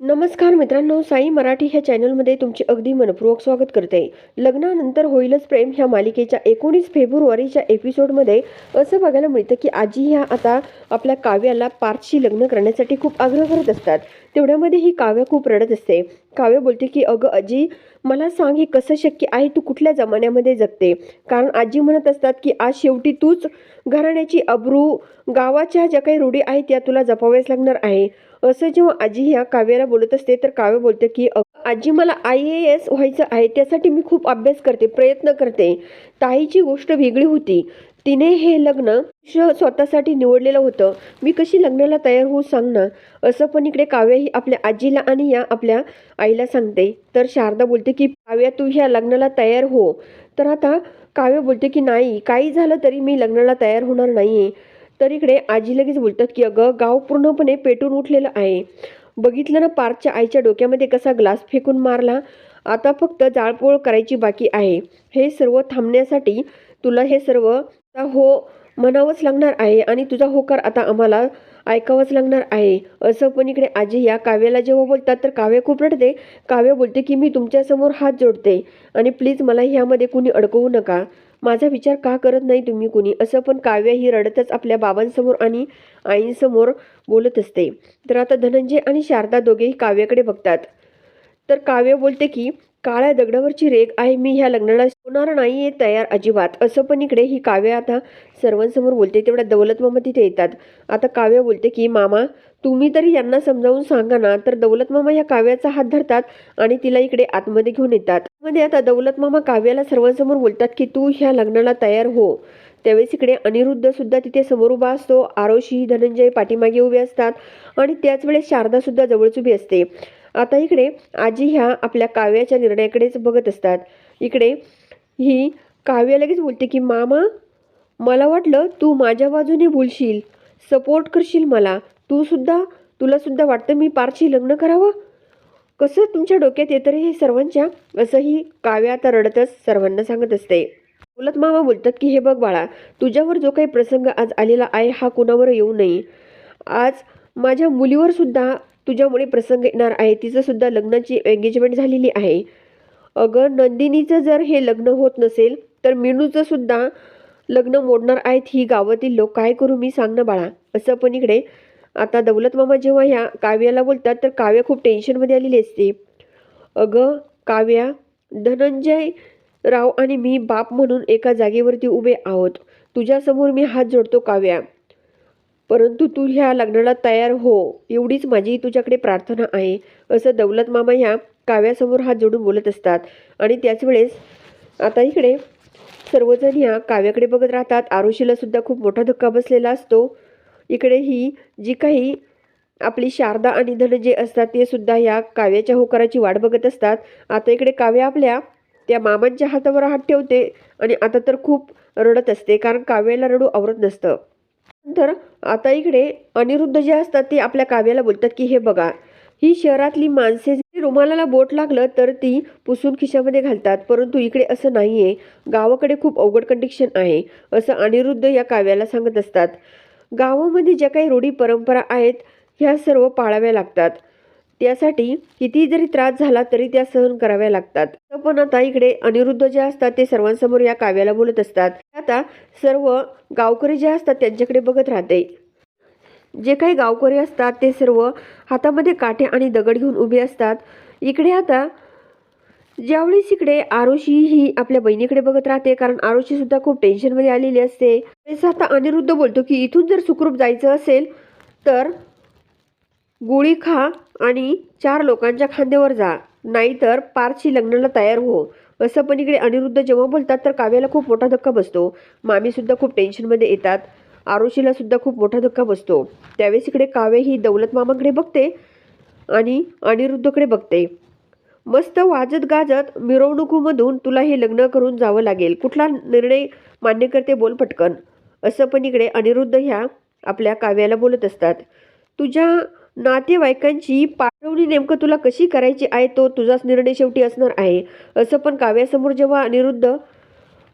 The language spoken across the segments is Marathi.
नमस्कार मित्रांनो साई मराठी ह्या चॅनलमध्ये तुमचे अगदी मनपूर्वक स्वागत करते. लग्नानंतर होईलच प्रेम ह्या मालिकेच्या एकोणीस फेब्रुवारीच्या एपिसोडमध्ये असं बघायला मिळतं की आजी ह्या आता आपल्या काव्याला पार्थशी लग्न करण्यासाठी खूप आग्रह करत असतात. तेवढ्यामध्ये ही काव्य खूप रडत असते. काव्य बोलते की अगं आजी मला सांग हे कसं शक्य आहे? तू कुठल्या जमान्यामध्ये जगते? कारण आजी म्हणत असतात की आज शेवटी तूच घराण्याची अब्रू गावाच्या ज्या काही रूढी आहेत त्या तुला जपाव्याच लागणार आहे. असं जेव्हा आजी ह्या काव्याला बोलत असते तर काव्य बोलते की आजी मला आय ए एस व्हायचं आहे त्यासाठी मी खूप अभ्यास करते प्रयत्न करते. ताईची गोष्ट वेगळी होती. तिने हे लग्न श- स्वतःसाठी निवडलेलं होतं. मी कशी लग्नाला तयार होऊ सांग ना असं पण इकडे काव्य ही आपल्या आजीला आणि या आपल्या आईला सांगते. तर शारदा बोलते की काव्या तू ह्या लग्नाला तयार हो. तर आता काव्य बोलते की नाही काही झालं तरी मी लग्नाला तयार होणार नाही तर इकडे आजी लगेच बोलतात की अगं गाव पूर्णपणे पेटून उठलेलं आहे. बघितलं ना पार्थच्या आईच्या डोक्यामध्ये कसा ग्लास फेकून मारला? आता फक्त जाळपोळ करायची बाकी आहे. हे सर्व थांबण्यासाठी तुला हे सर्व हो म्हणावंच लागणार आहे आणि तुझा होकार आता आम्हाला ऐकावंच लागणार आहे. असं पण इकडे आजी या काव्याला जेव्हा बोलतात तर काव्य खूप रडते. काव्य बोलते की मी तुमच्यासमोर हात जोडते आणि प्लीज मला ह्यामध्ये कुणी अडकवू नका. माझा विचार का करत नाही तुम्ही कुणी? असं पण काव्य ही रडतच आपल्या बाबांसमोर आणि आईंसमोर बोलत असते. तर आता धनंजय आणि शारदा दोघेही काव्याकडे बघतात. तर काव्य बोलते की काळ्या दगडावरची रेग आहे मी ह्या लग्नाला होणार नाहीये तयार अजिबात. असं पण इकडे ही काव्य आता सर्वांसमोर बोलते तेवढ्या दौलत मामा तिथे येतात. आता काव्य बोलते की मामा तुम्ही तरी यांना समजावून सांगा ना तर दौलत मामा या काव्याचा हात धरतात आणि तिला इकडे आतमध्ये घेऊन येतात. मध्ये आता दौलत मामा काव्याला सर्वांसमोर बोलतात की तू ह्या लग्नाला तयार हो. त्यावेळेस इकडे अनिरुद्ध सुद्धा तिथे समोर उभा असतो. आरोशी धनंजय पाठीमागे उभे असतात आणि त्याच वेळेस शारदा सुद्धा जवळच उभी असते. आता इकडे आजी ह्या आपल्या काव्याच्या निर्णयाकडेच बघत असतात. इकडे ही काव्य लगेच बोलते की मामा मला वाटलं तू माझ्या बाजूने बोलशील सपोर्ट करशील मला. तू सुद्धा तुला सुद्धा वाटतं मी पारशी लग्न करावं? कसं तुमच्या डोक्यात येतं रे हे सर्वांच्या? असंही काव्य आता रडतच सर्वांना सांगत असते. बोलत मामा बोलतात की हे बघ बाळा तुझ्यावर जो काही प्रसंग आज आलेला आहे हा कुणावर येऊ नये. आज माझ्या मुलीवर सुद्धा तुझ्यामुळे प्रसंग येणार आहे. तिचं सुद्धा लग्नाची एंगेजमेंट झालेली आहे. अगं नंदिनीचं जर हे लग्न होत नसेल तर मिनूचं सुद्धा लग्न मोडणार आहेत ही गावातील लोक. काय करू मी? सांग ना बाळा. असं पण इकडे. आता दौलत मामा जेव्हा ह्या काव्याला बोलतात तर काव्य खूप टेन्शनमध्ये आलेली असते. अगं काव्या धनंजय राव आणि मी बाप म्हणून एका जागेवरती उभे आहोत. तुझ्यासमोर मी हात जोडतो काव्या. परंतु तू ह्या लग्नाला तयार हो. एवढीच माझी तुझ्याकडे प्रार्थना आहे. असं दौलत मामा ह्या काव्यासमोर हात जोडून बोलत असतात. आणि त्याच वेळेस आता इकडे सर्वजण ह्या काव्याकडे बघत राहतात. आरुषीला सुद्धा खूप मोठा धक्का बसलेला असतो. इकडे ही जी काही आपली शारदा आणि धनंजय असतात ते सुद्धा या काव्याच्या होकाराची वाट बघत असतात. आता इकडे काव्य आपल्या त्या मामांच्या हातावर हात ठेवते. आणि आता तर खूप रडत असते. कारण काव्याला रडू आवरत नसतं. तर आता इकडे अनिरुद्ध जे असतात ते आपल्या काव्याला बोलतात की हे बघा ही शहरातली माणसे रुमालाला बोट लागलं तर ती पुसून खिशामध्ये घालतात. परंतु इकडे असं नाही आहे गावाकडे खूप अवघड कंडिशन आहे असं अनिरुद्ध या काव्याला सांगत असतात. गावामध्ये ज्या काही रूढी परंपरा आहेत ह्या सर्व पाळाव्या लागतात. त्यासाठी किती जरी त्रास झाला तरी त्या सहन कराव्या लागतात. पण आता इकडे अनिरुद्ध जे असतात ते सर्वांसमोर या काव्याला बोलत असतात. आता सर्व गावकरी जे असतात त्यांच्याकडे बघत राहते. जे काही गावकरी असतात ते सर्व हातामध्ये काठे आणि दगड घेऊन उभे असतात. इकडे आता ज्यावेळेस इकडे आरुषी ही आपल्या बहिणीकडे बघत राहते कारण आरुषी सुद्धा खूप टेन्शनमध्ये आलेली असते. आता अनिरुद्ध बोलतो की इथून जर सुखरूप जायचं असेल तर गोळी खा आणि चार लोकांच्या खांद्यावर जा. नाहीतर पारची लग्नाला तयार हो. असं पण इकडे अनिरुद्ध जेव्हा बोलतात तर काव्याला खूप मोठा धक्का बसतो. मामीसुद्धा खूप टेन्शनमध्ये येतात. आरुषीला सुद्धा खूप मोठा धक्का बसतो. त्यावेळेस इकडे काव्य ही दौलत मामाकडे बघते आणि अनिरुद्धकडे बघते. मस्त वाजत गाजत मिरवणुकीमधून तुला हे लग्न करून जावं लागेल. कुठला निर्णय मान्य करते बोल पटकन. असं पण इकडे अनिरुद्ध ह्या आपल्या काव्याला बोलत असतात. तुझ्या नातेवाईकांची पाठवणी नेमकं तुला कशी करायची आहे? तो तुझाच निर्णय शेवटी असणार आहे. असं पण काव्यासमोर जेव्हा अनिरुद्ध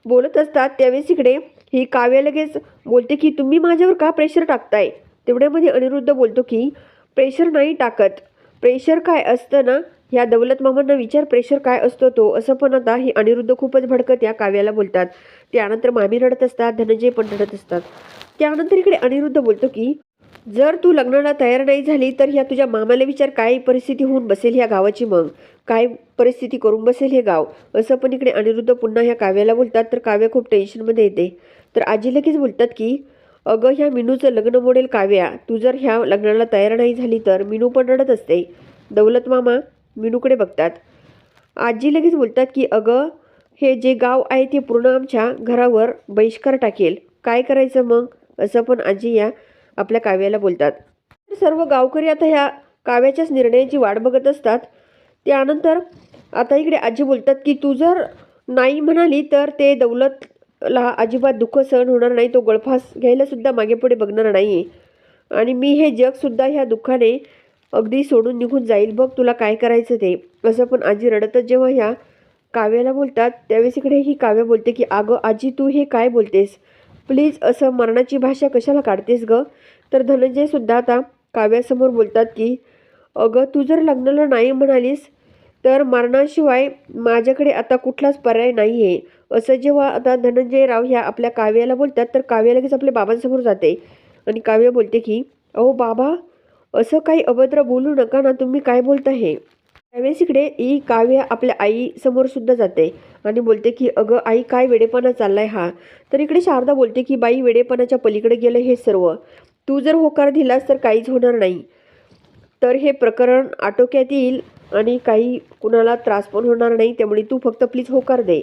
बोलत असतात त्यावेळेस इकडे ही काव्य लगेच बोलते की तुम्ही माझ्यावर का प्रेशर टाकताय? तेवढ्यामध्ये अनिरुद्ध बोलतो की प्रेशर नाही टाकत. प्रेशर काय असतं ना? ह्या दौलत मामांना विचार प्रेशर काय असतो तो? असं पण आता ही अनिरुद्ध खूपच भडकत या काव्याला बोलतात. त्यानंतर मामी रडत असतात धनंजय पण रडत असतात. त्यानंतर इकडे अनिरुद्ध बोलतो की जर तू लग्नाला तयार नाही झाली तर ह्या तुझ्या मामाला विचार काय परिस्थिती होऊन बसेल ह्या गावाची मग? काय परिस्थिती करून बसेल हे गाव? असं पण इकडे अनिरुद्ध पुन्हा ह्या काव्याला बोलतात तर काव्या खूप टेन्शनमध्ये येते. तर आजी लगेच बोलतात की अगं ह्या मिनूचं लग्न मोडेल काव्या. तू जर ह्या लग्नाला तयार नाही झाली तर मिनू पण रडत असते. दौलत मामा मिनूकडे बघतात. आजी लगेच बोलतात की अगं हे जे गाव आहे ते पूर्ण आमच्या घरावर बहिष्कार टाकेल. काय करायचं मग? असं पण आजी या आपल्या काव्याला बोलतात. सर्व गावकरी आता ह्या काव्याच्याच निर्णयाची वाट बघत असतात. त्यानंतर आता इकडे आजी बोलतात की तू जर नाही म्हणाली तर ते दौलतला अजिबात दुःख सहन होणार नाही. तो गळफास घ्यायलासुद्धा मागेपुढे मागे पुढे बघणार नाही. आणि मी हे जगसुद्धा ह्या दुःखाने अगदी सोडून निघून जाईल. बघ तुला काय करायचं ते. असं पण आजी रडतच जेव्हा ह्या काव्याला बोलतात त्यावेळेस इकडे ही काव्य बोलते की अगं आजी तू हे काय बोलतेस? प्लीज असं मरणाची भाषा कशाला काढतेस ग? तर धनंजयसुद्धा आता काव्यासमोर बोलतात की अगं तू जर लग्नाला नाही म्हणालीस तर मरणाशिवाय माझ्याकडे आता कुठलाच पर्याय नाही आहे असं जेव्हा आता धनंजय राव ह्या आपल्या काव्याला बोलतात तर काव्या लगेच आपल्या बाबांसमोर जाते. आणि काव्य बोलते की अहो बाबा असं काही अभद्र बोलू नका ना तुम्ही काय बोलता हे? त्यावेळेस इकडे ही काव्य आपल्या आईसमोर सुद्धा जाते. आणि बोलते की अगं आई काय वेडेपणा चाललाय हा? तर इकडे शारदा बोलते की बाई वेडेपणाच्या पलीकडे गेलं हे सर्व. तू जर होकार दिलास तर काहीच होणार नाही. तर हे प्रकरण आटोक्यात येईल आणि काही कुणाला त्रास पण होणार नाही. त्यामुळे तू फक्त प्लीज होकार दे.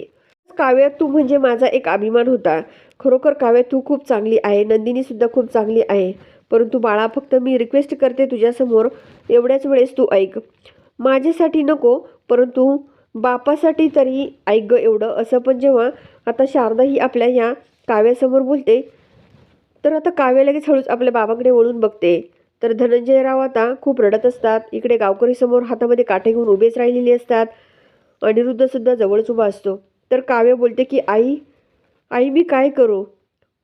काव्य तू म्हणजे माझा एक अभिमान होता. खरोखर काव्य तू खूप चांगली आहे. नंदिनीसुद्धा खूप चांगली आहे. परंतु बाळा फक्त मी रिक्वेस्ट करते तुझ्यासमोर. एवढ्याच वेळेस तू ऐक. माझ्यासाठी नको परंतु बापासाठी तरी ऐक एवढं. असं पण जेव्हा आता शारदा ही आपल्या ह्या काव्यासमोर बोलते तर आता काव्या लगेच हळूच आपल्या बाबाकडे वळून बघते. तर धनंजयराव आता खूप रडत असतात. इकडे गावकरी समोर हातामध्ये काठे घेऊन उभेच राहिलेले असतात. अनिरुद्धसुद्धा जवळच उभा असतो. तर काव्य बोलते की आई आई मी काय करू?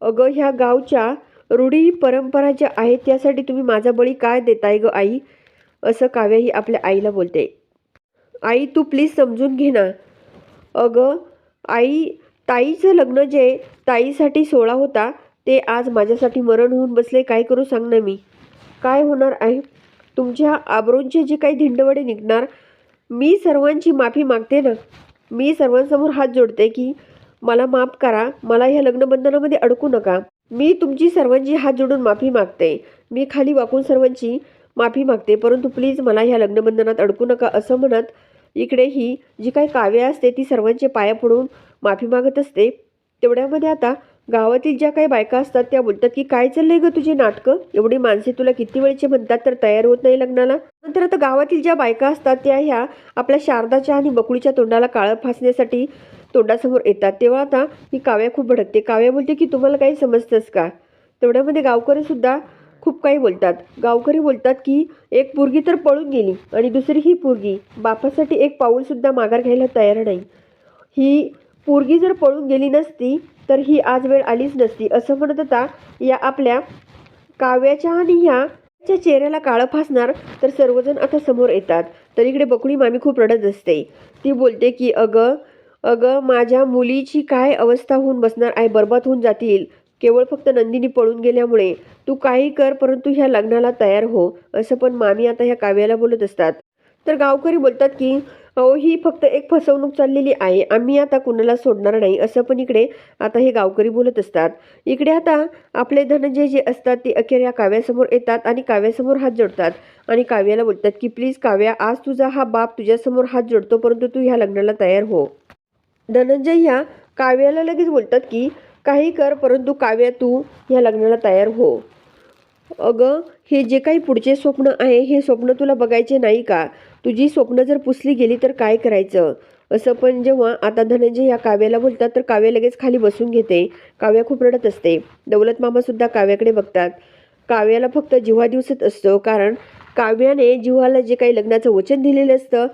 अगं ह्या गावच्या रूढी परंपरा ज्या आहेत त्यासाठी तुम्ही माझा बळी काय देताय ग आई? असं काव्याही आपल्या आईला बोलते. आई तू प्लीज समजून घे ना. अगं आई ताईचं लग्न जे ताईसाठी सोळा होता ते आज माझ्यासाठी मरण होऊन बसले काय करू सांग ना मी. काय होणार आहे? तुमच्या आबरूंचे जे काही धिंडवडे निघणार मी सर्वांची माफी मागते ना. मी सर्वांसमोर हात जोडते की मला माफ करा मला ह्या लग्नबंधनामध्ये अडकू नका. मी तुमची सर्वांची हात जोडून माफी मागते. मी खाली वाकून सर्वांची माफी मागते. परंतु प्लीज मला ह्या लग्नबंधनात अडकू नका असं म्हणत इकडे ही जी काही काव्य असते ती सर्वांचे पाया पडून माफी मागत असते. तेवढ्यामध्ये आता गावातील ज्या काही बायका असतात त्या बोलतात की काय चाललंय ग तुझे नाटकं? एवढी माणसे तुला किती वेळचे म्हणतात तर तयार होत नाही लग्नाला? नंतर आता गावातील ज्या बायका असतात त्या ह्या आपल्या शारदाच्या आणि बकुळीच्या तोंडाला काळं फासण्यासाठी तोंडासमोर येतात. तेव्हा आता ही काव्या खूप भडकते. काव्या बोलते की तुम्हाला काही समजतंस का? तेवढ्यामध्ये गावकरी सुद्धा खूप काही बोलतात. गावकरी बोलतात की एक पोरगी तर पळून गेली आणि दुसरी ही पोरगी. बापासाठी एक पाऊलसुद्धा माघार घ्यायला तयार नाही. ही पोरगी जर पळून गेली नसती तर ही आज वेळ आलीच नसती. असं म्हणत या आपल्या काव्याच्या आणि ह्या च्या चेहऱ्याला काळं फासणार तर सर्वजण आता समोर येतात. तर इकडे बकुळी मामी खूप रडत असते. ती बोलते की अगं अगं माझ्या मुलीची काय अवस्था होऊन बसणार आहे? बरबाद होऊन जातील. केवळ फक्त नंदिनी पळून गेल्यामुळे तू काही कर परंतु ह्या लग्नाला तयार हो असं पण मामी आता ह्या काव्याला बोलत असतात. तर गावकरी बोलतात की अहो ही फक्त एक फसवणूक चाललेली आहे आम्ही आता कुणाला सोडणार नाही असं पण इकडे आता हे गावकरी बोलत असतात. इकडे आता आपले धनंजय जे असतात ते अखेर या काव्यासमोर येतात आणि काव्यासमोर हात जोडतात. आणि काव्याला बोलतात की प्लीज काव्या आज तुझा हा बाप तुझ्यासमोर हात जोडतो परंतु तू ह्या लग्नाला तयार हो. धनंजय ह्या काव्याला लगेच बोलतात की काही कर परंतु काव्या तू ह्या लग्नाला तयार हो. अगं हे जे काही पुढचे स्वप्न आहे हे स्वप्न तुला बघायचे नाही का? तुझी स्वप्न जर पुसली गेली तर काय करायचं? असं पण जेव्हा आता धनंजय या काव्याला बोलतात तर काव्य लगेच खाली बसून घेते. काव्या खूप रडत असते. दौलत मामासुद्धा काव्याकडे बघतात. काव्याला फक्त जिव्हा दिवसत असतो कारण काव्याने जिव्हाला जे काही लग्नाचं वचन दिलेलं असतं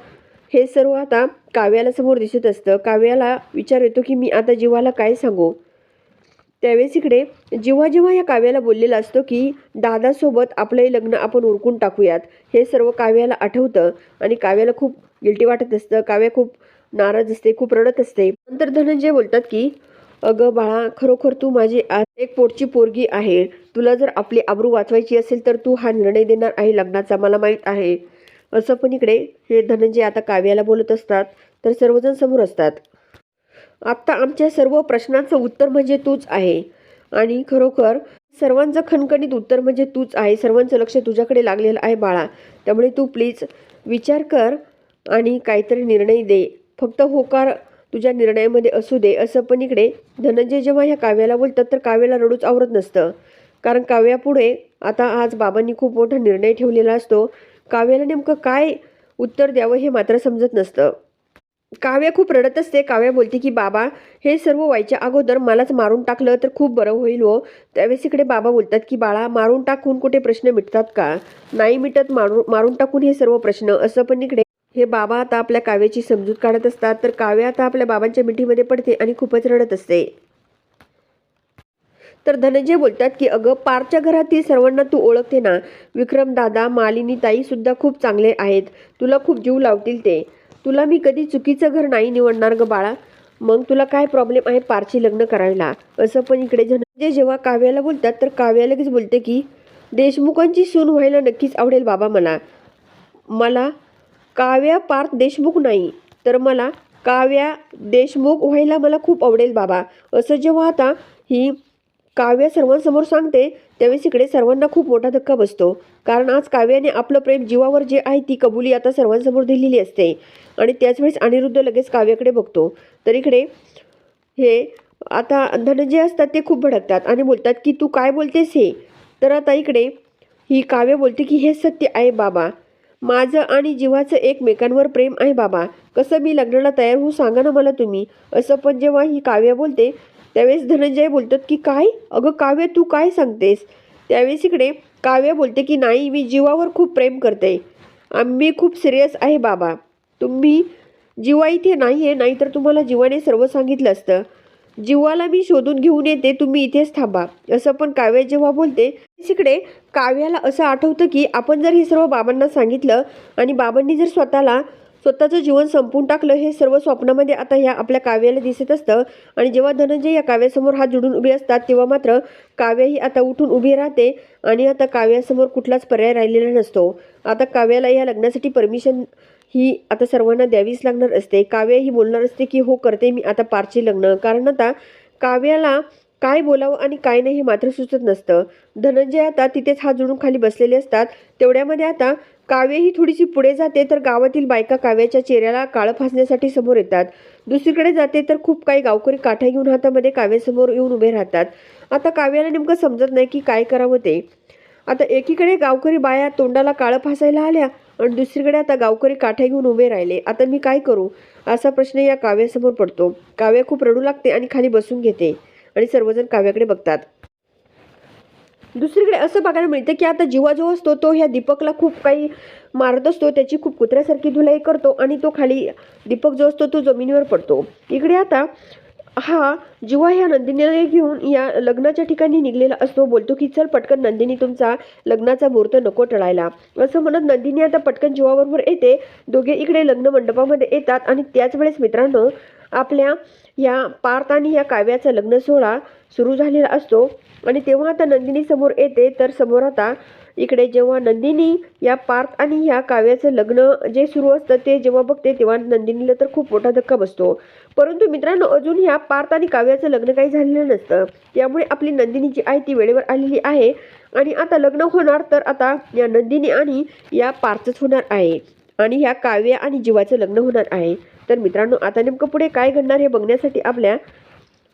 हे सर्व आता काव्याला समोर दिसत असतं. काव्याला विचार येतो की मी आता जीवाला काय सांगू? त्यावेळेस इकडे जेव्हा जेव्हा या काव्याला बोललेला असतो की दादासोबत आपलंही लग्न आपण उरकून टाकूयात हे सर्व काव्याला आठवतं आणि काव्याला खूप गिल्टी वाटत असतं काव्य खूप नाराज असते खूप रडत असते. नंतर धनंजय बोलतात की अगं बाळा खरोखर तू माझी एक पोटची पोरगी आहे तुला जर आपली आबरू वाचवायची असेल तर तू हा निर्णय देणार आहे लग्नाचा मला माहीत आहे. असं पण इकडे हे धनंजय आता काव्याला बोलत असतात तर सर्वजण समोर असतात. आत्ता आमच्या सर्व प्रश्नांचं उत्तर म्हणजे तूच आहे. आणि खरोखर सर्वांचं खणखणीत उत्तर म्हणजे तूच आहे. सर्वांचं लक्ष तुझ्याकडे लागलेलं आहे बाळा. त्यामुळे तू प्लीज विचार कर आणि काहीतरी निर्णय दे. फक्त होकार तुझ्या निर्णयामध्ये असू दे. असं पण इकडे धनंजय जेव्हा ह्या काव्याला बोलतात तर काव्याला रडूच आवरत नसतं. कारण काव्यापुढे आता आज बाबांनी खूप मोठा निर्णय ठेवलेला असतो. काव्याला नेमकं काय उत्तर द्यावं हे मात्र समजत नसतं. काव्या खूप रडत असते. काव्या बोलते की बाबा हे सर्व व्हायच्या अगोदर मलाच मारून टाकलं तर खूप बरं होईल हो. त्यावेळेस इकडे बाबा बोलतात की बाळा मारून टाकून कुठे प्रश्न मिटतात का? नाही मिटत मारू मारून टाकून हे सर्व प्रश्न. असं पण इकडे हे बाबा आता आपल्या काव्याची समजूत काढत असतात. तर काव्या आता आपल्या बाबांच्या मिठीमध्ये पडते आणि खूपच रडत असते. तर धनंजय बोलतात की अगं पारच्या घरातील सर्वांना तू ओळखते ना? विक्रम दादा मालिनी ताई सुद्धा खूप चांगले आहेत. तुला खूप जीव लावतील ते. तुला मी कधी चुकीचं घर नाही निवडणार ग बाळा. मग तुला काय प्रॉब्लेम आहे पारची लग्न करायला? असं पण इकडे म्हणजे जेव्हा काव्याला बोलतात तर काव्या लगेच बोलते की देशमुखांची सून व्हायला नक्कीच आवडेल बाबा मला. मला काव्या पार्थ देशमुख नाही तर मला काव्या देशमुख व्हायला मला खूप आवडेल बाबा. असं जेव्हा आता ही काव्य सर्वांसमोर सांगते त्यावेळेस इकडे सर्वांना खूप मोठा धक्का बसतो. कारण आज काव्याने आपलं प्रेम जीवावर जे आहे ती कबुली आता सर्वांसमोर दिलेली असते. आणि त्याच वेळेस अनिरुद्ध लगेच काव्याकडे बघतो. तर इकडे हे आता धनंजय असतात ते खूप भडकतात आणि बोलतात की तू काय बोलतेस हे? तर आता इकडे ही काव्य बोलते की हे सत्य आहे बाबा. माझं आणि जीवाचं एकमेकांवर प्रेम आहे बाबा. कसं मी लग्नाला तयार होऊ सांगा ना मला तुम्ही. असं पण जेव्हा ही काव्य बोलते त्यावेळेस धनंजय बोलतात की काय? अगं काव्य तू काय सांगतेस? त्यावेळेस इकडे काव्य बोलते की नाही मी जीवावर खूप प्रेम करते. आम्ही खूप सिरियस आहे बाबा. तुम्ही जीवा इथे नाही आहे नाहीतर तुम्हाला जीवाने सर्व सांगितलं असतं. जीवाला मी शोधून घेऊन येते तुम्ही इथेच थांबा. असं पण काव्य जेव्हा बोलते इकडे काव्याला असं आठवतं की आपण जर हे सर्व बाबांना सांगितलं आणि बाबांनी जर स्वतःला स्वतःचं जीवन संपून टाकलं हे सर्व स्वप्नामध्ये आता ह्या आपल्या काव्याला दिसत असतं. आणि जेव्हा धनंजय या काव्यासमोर हात जोडून उभे असतात तेव्हा मात्र काव्यही आता उठून उभी राहते आणि आता काव्यासमोर कुठलाच पर्याय राहिलेला नसतो. आता काव्याला या लग्नासाठी परमिशन ही आता सर्वांना द्यावीच लागणार असते. काव्य ही बोलणार असते की हो करते मी आता पारचे लग्न. कारण आता काव्याला काय बोलावं आणि काय नाही हे मात्र सुचत नसतं. धनंजय आता तिथेच हात जोडून खाली बसलेले असतात. तेवढ्यामध्ये आता काव्य ही थोडीशी पुढे जाते तर गावातील बायका काव्याच्या चेहऱ्याला काळं फासण्यासाठी समोर येतात. दुसरीकडे जाते तर खूप काही गावकरी काठ्या घेऊन हातामध्ये काव्यासमोर येऊन उभे राहतात. आता काव्याला नेमकं समजत नाही की काय करावं ते. आता एकीकडे गावकरी बाया तोंडाला काळं फासायला आल्या आणि दुसरीकडे आता गावकरी काठ्या घेऊन उभे राहिले. आता मी काय करू? असा प्रश्न या काव्यासमोर पडतो. काव्य खूप रडू लागते आणि खाली बसून घेते. आणि सर्वजण काव्याकडे बघतात. दुसरीकडे असं बघायला मिळतं की आता जीवा जो असतो तो ह्या दीपकला खूप काही मारत असतो त्याची खूप कुत्र्यासारखी धुलाई करतो आणि तो खाली दीपक जो असतो तो जमिनीवर पडतो. इकडे आता हा जीवा ह्या नंदिनीला घेऊन या लग्नाच्या ठिकाणी निघलेला असतो बोलतो की चल पटकन नंदिनी तुमचा लग्नाचा मुहूर्त नको टळायला. असं म्हणत नंदिनी आता पटकन जीवाबरोबर येते. दोघे इकडे लग्न मंडपामध्ये येतात आणि त्याच वेळेस मित्रांनो आपल्या या पार्थ आणि या काव्याचा लग्न सोहळा सुरू झालेला असतो. आणि तेव्हा आता नंदिनी समोर येते. तर समोर आता इकडे जेव्हा नंदिनी या पार्थ आणि ह्या काव्याचं लग्न जे सुरू असतं ते जेव्हा बघते तेव्हा नंदिनीला तर खूप मोठा धक्का बसतो. परंतु मित्रांनो अजून ह्या पार्थ आणि काव्याचं लग्न काही झालेलं नसतं. त्यामुळे आपली नंदिनी जी आहे ती वेळेवर आलेली आहे. आणि आता लग्न होणार तर आता या नंदिनी आणि या पार्थच होणार आहे. आणि ह्या काव्य आणि जीवाचं लग्न होणार आहे. तर मित्रांनो आता नेमकं पुढे काय घडणार हे बघण्यासाठी आपल्या